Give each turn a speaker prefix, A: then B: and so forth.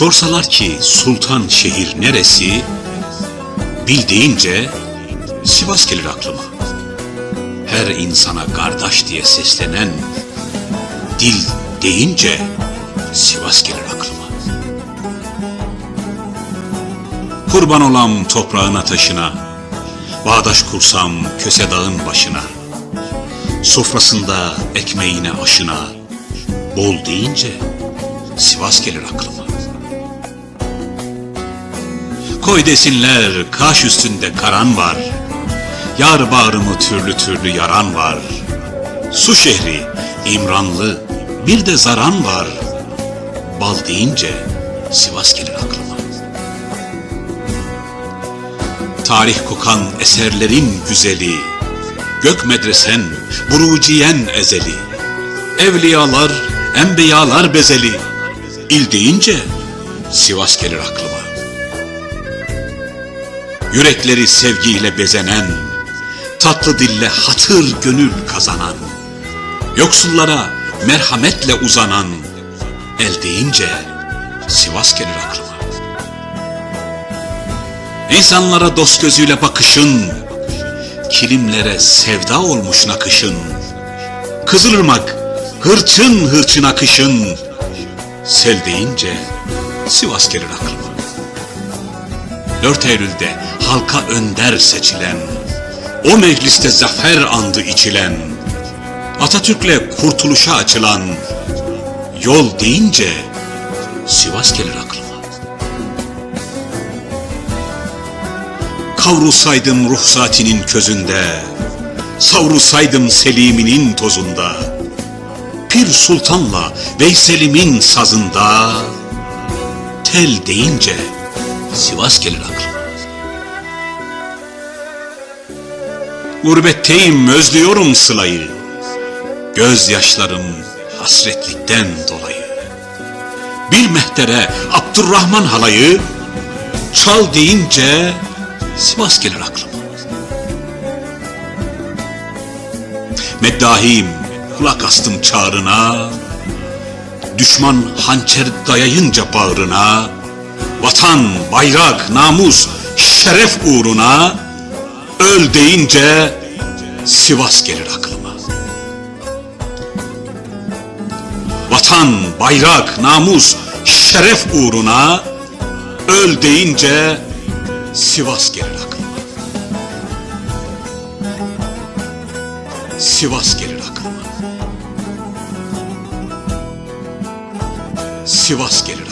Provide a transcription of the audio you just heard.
A: Sorsalar ki sultan şehir neresi? Bil deyince Sivas gelir aklıma. Her insana kardeş diye seslenen dil deyince Sivas gelir aklıma. Kurban olam toprağına taşına, bağdaş kursam köse dağın başına. Sofrasında ekmeğine aşına, bol deyince Sivas gelir aklıma. Koy desinler kaş üstünde karan var. Yar bağrımı türlü türlü yaran var. Su şehri, İmranlı, bir de zaran var. Bal deyince Sivas gelir aklıma. Tarih kokan eserlerin güzeli, Gök medresen, buruciyen ezeli. Evliyalar, enbiyalar bezeli. İl deyince Sivas gelir aklıma. Yürekleri sevgiyle bezenen, tatlı dille hatır gönül kazanan, yoksullara merhametle uzanan, el deyince Sivas gelir aklıma. İnsanlara dost gözüyle bakışın, kilimlere sevda olmuş nakışın, Kızılırmak hırçın hırçın akışın, sel deyince Sivas gelir aklıma. 4 Eylül'de halka önder seçilen, o mecliste zafer andı içilen, Atatürk'le kurtuluşa açılan, yol deyince Sivas gelir aklıma. Kavrulsaydım ruhsatinin közünde, savrulsaydım Selim'inin tozunda, Pir Sultan'la Veysel'imin sazında, tel deyince Sivas gelir aklıma. Gurbetteyim, özlüyorum Sıla'yı. Gözyaşlarım hasretlikten dolayı. Bir mehtere Abdurrahman halayı, çal deyince Sivas gelir aklıma. Meddahim, kulak astım çağrına, düşman hançer dayayınca bağrına, vatan, bayrak, namus, şeref uğruna, öl deyince Sivas gelir aklıma. Vatan, bayrak, namus, şeref uğruna, öl deyince Sivas gelir aklıma. Sivas gelir aklıma. Sivas gelir